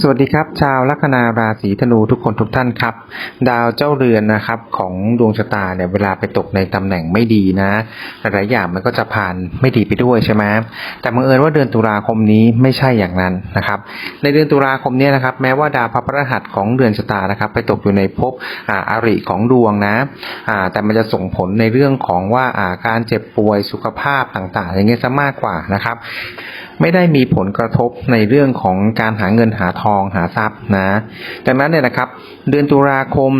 สวัสดีครับ ชาวลัคนาราศีธนูทุกคนทุกท่านครับ ดาวเจ้าเรือนนะครับของดวงชะตาเนี่ยเวลาไปตกในตำแหน่งไม่ดีนะหลายอย่างมันก็จะผ่านไม่ดีไปด้วยใช่ไหมแต่บังเอิญว่าเดือนตุลาคมนี้ไม่ใช่อย่างนั้นนะครับ ในเดือนตุลาคมเนี้นะครับ แม้ว่าดาวพระพฤหัสของเดือนชะตานะครับ ไปตกอยู่ในภพอาอาริของดวงนะอ่าแต่มันจะส่งผลในเรื่องของว่าอ่าการเจ็บป่วยสุขภาพต่างๆ อย่างเงี้ยซะมากกว่านะครับ ไม่ได้มีผลกระทบในเรื่องของการหาเงินหาทองหาทรัพย์นะดังนั้นเนี่ยนะครับ เดือนตุลาคม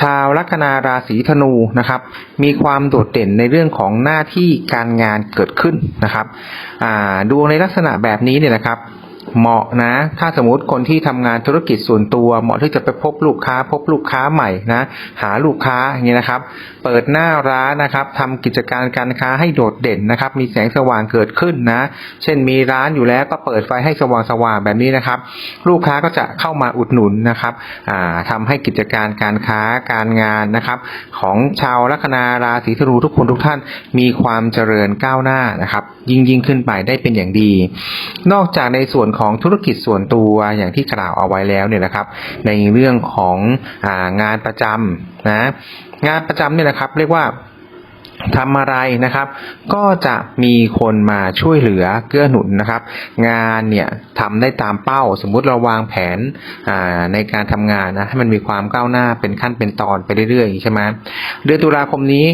ชาวลัคนาราศีธนูนะครับ มีความโดดเด่นในเรื่องของหน้าที่การงานเกิดขึ้นนะครับดวงในลักษณะแบบนี้เนี่ยนะครับ เหมาะนะ ถ้าสมมติคนที่ทำงานธุรกิจส่วนตัว เหมาะที่จะไปพบลูกค้า พบลูกค้าใหม่นะ หาลูกค้าอย่างนี้นะครับ เปิดหน้าร้านนะครับทำกิจการการค้าให้โดดเด่นนะครับ มีแสงสว่างเกิดขึ้นนะ เช่นมีร้านอยู่แล้วก็เปิดไฟให้สว่างสว่างๆแบบนี้นะครับ ลูกค้าก็จะเข้ามาอุดหนุนนะครับอ่าทำให้กิจการการค้าการงานนะครับ ของชาวลัคนาราศีธนูทุกคนทุกท่านมีความเจริญก้าวหน้านะครับ ยิ่งยิ่งขึ้นไปได้เป็นอย่างดี นอกจากในส่วนของธุรกิจส่วนตัวอย่างที่กล่าวเอาไว้แล้วเนี่ยนะครับ ในเรื่องขององานประจำนะงานประจำเนี่ยนะครับ เรียกว่าทำอะไรนะครับ ก็จะมีคนมาช่วยเหลือเกื้อหนุนนะครับ งานเนี่ยทำได้ตามเป้า สมมุติเราวางแผนในการทำงานนะให้มันมีความก้าวหน้าเป็นขั้นเป็นตอนไปเรื่อยๆใช่ไหมเดือนตุลาคมนี้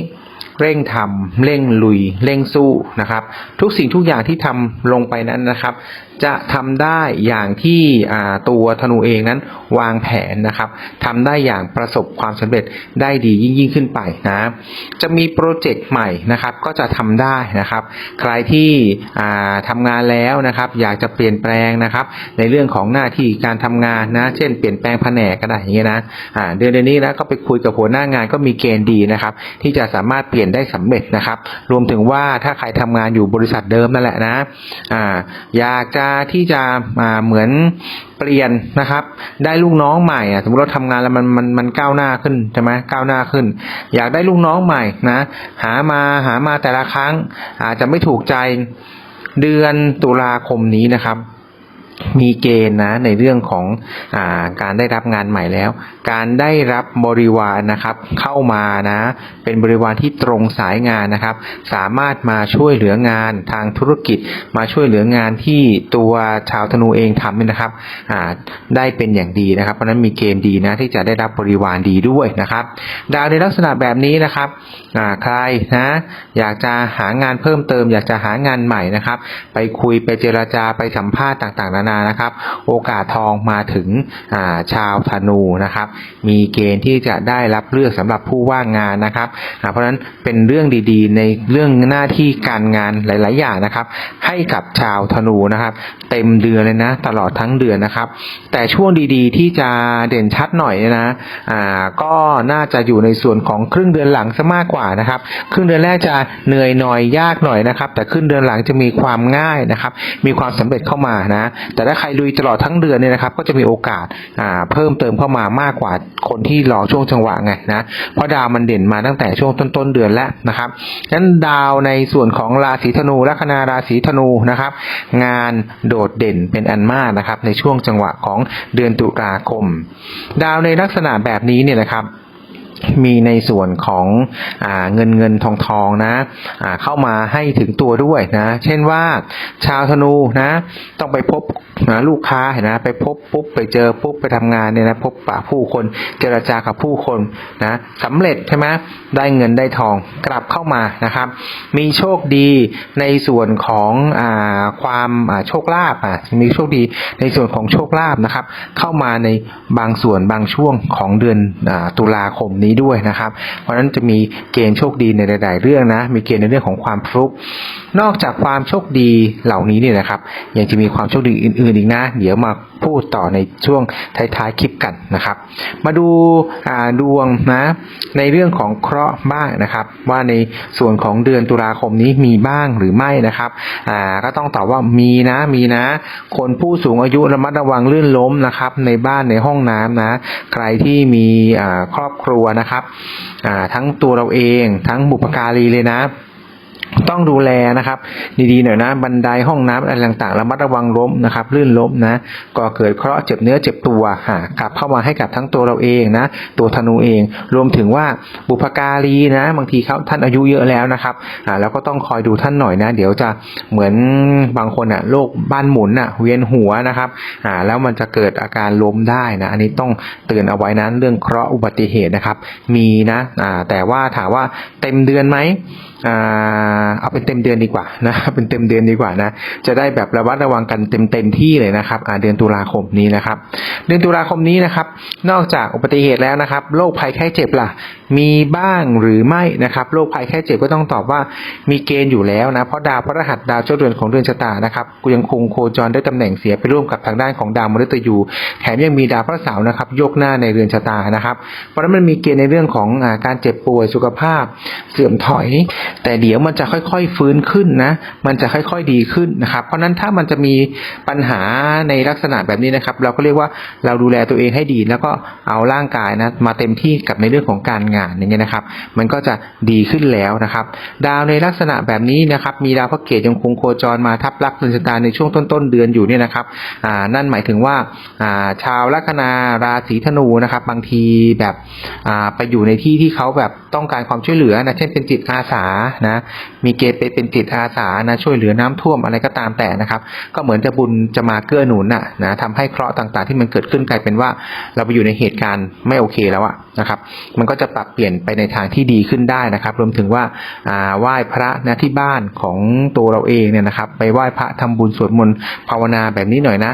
เร่งทำเร่งลุย เร่งสู้นะครับ ทุกสิ่งทุกอย่างที่ทำลงไปนั้นนะครับ จะทำได้อย่างที่ตัวธนูเองนั้นวางแผนนะครับทำได้อย่างประสบความสำเร็จได้ดียิ่งยิ่งขึ้นไปนะจะมีโปรเจกต์ใหม่นะครับก็จะทำได้นะครับ ใครที่อ่าทำงานแล้วนะครับ อยากจะเปลี่ยนแปลงนะครับ ในเรื่องของหน้าที่การทำงานนะเช่น เปลี่ยนแปลงแผนกก็ได้อย่างเงี้ยนะเดือนเดือนนี้นะก็ไปคุยกับหัวหน้างานก็มีเกณฑ์ดีนะครับ ที่จะสามารถเปลี่ยนได้สำเร็จนะครับ รวมถึงว่าถ้าใครทำงานอยู่บริษัทเดิมนั่นแหละนะออยากจะที่จะอ่าเหมือนเปลี่ยนนะครับ ได้ลูกน้องใหม่อะสมมติเราทำงานแล้วมันมันมันก้าวหน้าขึ้นใช่ไหมก้าวหน้าขึ้น อยากได้ลูกน้องใหม่นะ หามาหามาแต่ละครั้ง อาจจะไม่ถูกใจเดือนตุลาคมนี้นะครับ มีเกณฑ์นะในเรื่องของอาการได้รับงานใหม่แล้ว การได้รับบริวารนะครับเข้ามานะ เป็นบริวารที่ตรงสายงานนะครับ สามารถมาช่วยเหลืองานทางธุรกิจ มาช่วยเหลืองานที่ตัวชาวธนูเองทำเนี่ยนะครับได้เป็นอย่างดีนะครับเพราะนั้นมีเกณฑ์ดีนะที่จะได้รับบริวารดีด้วยนะครับ ดาวในลักษณะแบบนี้นะครับใครนะอยากจะหางานเพิ่มเติม อยากจะหางานใหม่นะครับ ไปคุยไปเจราจาไปสัมภาษณ์ต่างๆนานานะครับ โอกาสทองมาถึงาชาวธนูนะครับ มีเกณฑ์ที่จะได้รับเลือกสำหรับผู้ว่างงานนะครับ เพราะฉะนั้นเป็นเรื่องดีๆ ในเรื่องหน้าที่การงานหลาย ๆ อย่างนะครับ ให้กับชาวธนูนะครับ เต็มเดือนเลยนะ ตลอดทั้งเดือนนะครับ แต่ช่วงดีๆ ที่จะเด่นชัดหน่อยนะอ่าก็น่าจะอยู่ในส่วนของครึ่งเดือนหลังซะมากกว่านะครับ ครึ่งเดือนแรกจะเหนื่อยหน่อยยากหน่อยนะครับ แต่ครึ่งเดือนหลังจะมีความง่ายนะครับ มีความสำเร็จเข้ามานะแต่ถ้าใครลุยตลอดทั้งเดือนเนี่ยนะครับก็จะมีโอกาสเพิ่มเติมเข้ามามากกว่าคนที่รอช่วงจังหวะไงนะเพราะดาวมันเด่นมาตั้งแต่ช่วงต้นๆเดือนแล้วนะครับฉะนั้นดาวในส่วนของราศีธนูลัคนาราศีธนูนะครับ งานโดดเด่นเป็นอันมากนะครับ ในช่วงจังหวะของเดือนตุลาคม ดาวในลักษณะแบบนี้เนี่ยนะครับ มีในส่วนของอเงินเงินทองทองนะเข้ามาให้ถึงตัวด้วยนะเช่นว่าชาวธนูนะต้องไปพบนะลูกค้าเห็นนะไปพบปุ๊บไปเจอปุ๊บไปทำงานเนี่ยนะพบปะผู้คนเจรจากับผู้คนนะสำเร็จใช่ไหมได้เงินได้ทองกลับเข้ามานะครับ มีโชคดีในส่วนของอความโชคลาภอะมีโชคดีในส่วนของโชคลาภนะครับ เข้ามาในบางส่วนบางช่วงของเดือนอตุลาคมนี้ด้วยนะครับ เพราะฉะนั้นจะมีเกณฑ์โชคดีในหลาย ๆ เรื่องนะ มีเกณฑ์ในเรื่องของความฟลุกนอกจากความโชคดีเหล่านี้เนี่ยนะครับ ยังจะมีความโชคดีอื่น ๆ อีกนะ เดี๋ยวมาพูดต่อในช่วงท้าย ๆ คลิปกันนะครับ มาดูาดวงนะในเรื่องของเคราะห์บ้างนะครับ ว่าในส่วนของเดือนตุลาคมนี้มีบ้างหรือไม่นะครับก็ต้องตอบว่ามีนะมีนะ คนผู้สูงอายุระมัดระวังลื่นล้มนะครับ ในบ้านในห้องน้ำนะ ใครที่มีครอบครัวนะะครับทั้งตัวเราเองทั้งบุปการีเลยนะ ต้องดูแลนะครับ ดีๆหน่อยนะ บันไดห้องน้ำอะไรต่างๆระมัดระวังล้มนะครับลื่นล้มนะก็เกิดเคราะห์เจ็บเนื้อเจ็บตัวอ่ากลับเข้ามาให้กับทั้งตัวเราเองนะ ตัวธนูเอง รวมถึงว่าบุพการีนะ บางทีเขาท่านอายุเยอะแล้วนะครับอ่าแล้วก็ต้องคอยดูท่านหน่อยนะ เดี๋ยวจะเหมือนบางคนอะโรคบ้านหมุนอะเวียนหัวนะครับอ่าแล้วมันจะเกิดอาการล้มได้นะ อันนี้ต้องเตือนเอาไว้นะเรื่องเคราะห์อุบัติเหตุนะครับ มีนะอ่าแต่ว่าถามว่าเต็มเดือนไหมอ่าเอาเป็นเต็มเดือนดีกว่านะเป็นเต็มเดือนดีกว่านะจะได้แบบระวัดระวังกันเต็มเต็มที่เลยนะครับอ่าเดือนตุลาคมนี้นะครับ เดือนตุลาคมนี้นะครับ นอกจากอุบัติเหตุแล้วนะครับโรคภัยไข้เจ็บล่ะ มีบ้างหรือไม่นะครับโรคภัยไข้เจ็บก็ต้องตอบว่ามีเกณฑ์อยู่แล้วนะเพราะดาวพฤหัสดาวเจ้าเรือนของเดือนชะตานะครับกยังคงโคจรได้ตำแหน่งเสียไปร่วมกับทางด้านของดาวมฤตยูแถมยังมีดาวพระเสาร์นะครับยกหน้าในเรือนชะตานะครับ เพราะนั้นมันมีเกณฑ์ในเรื่องของอการเจ็บป่วยสุขภาพเสื่อมถอย แต่เดี๋ยวมันจะค่อยๆฟื้นขึ้นนะมันจะค่อยๆดีขึ้นนะครับเพราะนั้นถ้ามันจะมีปัญหาในลักษณะแบบนี้นะครับ เราก็เรียกว่าเราดูแลตัวเองให้ดี แล้วก็เอาร่างกายนะมาเต็มที่กับในเรื่องของการงานอย่างเงี้ยนะครับ มันก็จะดีขึ้นแล้วนะครับ ดาวในลักษณะแบบนี้นะครับ มีดาวพระเกตยังคงโคจรมาทับลักษณ์เรือนชะตาในช่วงต้นๆเดือนอยู่เนี่ยนะครับอ่านั่นหมายถึงว่าอ่าชาวลัคนาราศีธนูนะครับ บางทีแบบอ่าไปอยู่ในที่ที่เขาแบบต้องการความช่วยเหลือนะเช่นเป็นจิตอาสานะมีเกณฑ์ไปเป็นจิตอาสานะช่วยเหลือน้ำท่วมอะไรก็ตามแต่นะครับ ก็เหมือนจะบุญจะมาเกื้อหนุนน่ะนะทำให้เคราะห์ต่างๆ ที่มันเกิดขึ้นกลายเป็นว่า เราไปอยู่ในเหตุการณ์ไม่โอเคแล้วอะนะครับ มันก็จะปรับเปลี่ยนไปในทางที่ดีขึ้นได้นะครับ รวมถึงว่าไหว้พระนะที่บ้านของตัวเราเองเนี่ยนะครับ ไปไหว้พระทำบุญสวดมนต์ภาวนาแบบนี้หน่อยนะ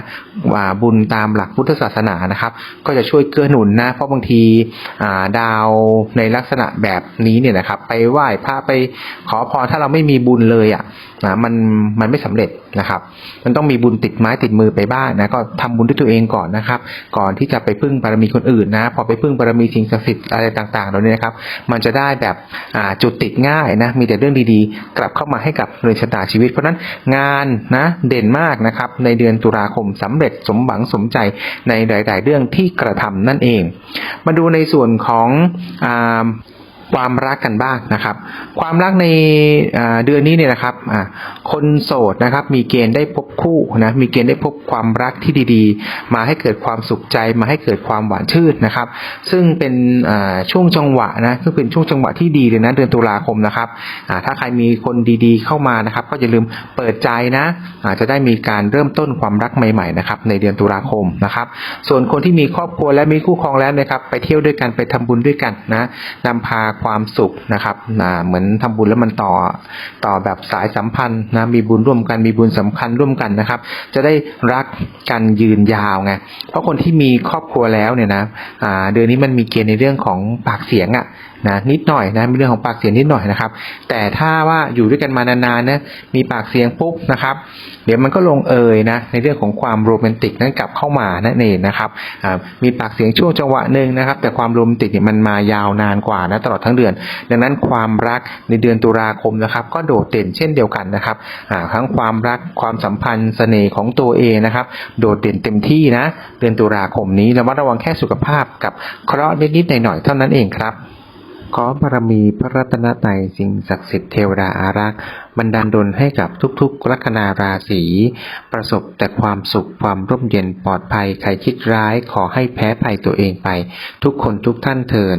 ว่าบุญตามหลักพุทธศาสนานะครับ ก็จะช่วยเกื้อหนุนนะ เพราะบางทีาดาวในลักษณะแบบนี้เนี่ยนะครับ ไปไหว้พระไปขอพรถ้าเราไม่มีบุญเลยอะนะมันมันไม่สำเร็จนะครับ มันต้องมีบุญติดไม้ติดมือไปบ้างนะก็ทำบุญด้วยตัวเองก่อนนะครับ ก่อนที่จะไปพึ่งบารมีคนอื่นนะ พอไปพึ่งบารมีสิ่งศักดิ์สิทธิ์อะไรต่างๆเหล่านี้นะครับ มันจะได้แบบจุดติดง่ายนะมีแต่เรื่องดีๆ กลับเข้ามาให้กับเรือนชะตาชีวิต เพราะนั้นงานนะเด่นมากนะครับในเดือนตุลาคมสำเร็จสมหวังสมใจในหลาย ๆ เรื่องที่กระทำนั่นเอง มาดูในส่วนของอ ความรักกันบ้างนะครับ ความรักในเดือนนี้เนี่ยนะครับคนโสดนะครับ มีเกณฑ์ได้พบคู่นะมีเกณฑ์ได้พบความรักที่ดีๆ มาให้เกิดความสุขใจมาให้เกิดความหวานชื่นนะครับ ซึ่งเป็นช่วงจังหวะนะก็เป็นช่วงจังหวะที่ดีเลยนะเดือนตุลาคมนะครับถ้าใครมีคนดีๆ เข้ามานะครับ ก็อย่าลืมเปิดใจนะอาจจะได้มีการเริ่มต้นความรักใหม่ๆนะครับในเดือนตุลาคมนะครับ ส่วนคนที่มีครอบครัวและมีคู่ครองแล้วนะครับ ไปเที่ยวด้วยกันไปทำบุญด้วยกันนะนำพาความสุขนะครับอ่าเหมือนทำบุญแล้วมันต่อต่อแบบสายสัมพันธ์นะมีบุญร่วมกันมีบุญสำคัญร่วมกันนะครับ จะได้รักกันยืนยาวไงเพราะคนที่มีครอบครัวแล้วเนี่ยนะเดือนนี้มันมีเกณฑ์ในเรื่องของปากเสียงอะ นะนิดหน่อยนะมีเรื่องของปากเสียงนิดหน่อยนะครับ แต่ถ้าว่าอยู่ด้วยกันมานานๆนะมีปากเสียงปุ๊บนะครับ เดี๋ยวมันก็ลงเอยนะในเรื่องของความโรแมนติกนั้นกลับเข้ามานั่นเองนะครับอ่ามีปากเสียงช่วงจังหวะหนึ่งนะครับ แต่ความโรแมนติกเนี่ยมันมายาวนานกว่านะตลอดทั้งเดือน ดังนั้นความรักในเดือนตุลาคมนะครับ ก็โดดเด่นเช่นเดียวกันนะครับอ่าทั้งความรักความสัมพันธ์เสน่ห์ของตัวเองนะครับ โดดเด่นเต็มที่นะ เดือนตุลาคมนี้ระมัดระวังแค่สุขภาพกับเคราะห์นิดๆหน่อยๆเท่านั้นเองครับ ขอบารมีพระรัตนตรัยสิ่งศักดิ์สิทธิ์เทวดาอารักษ์บันดาลดลให้กับทุกๆลัคนาราศีประสบแต่ความสุขความร่มเย็นปลอดภัยใครคิดร้ายขอให้แพ้ภัยตัวเองไป ทุกคนทุกท่านเทิน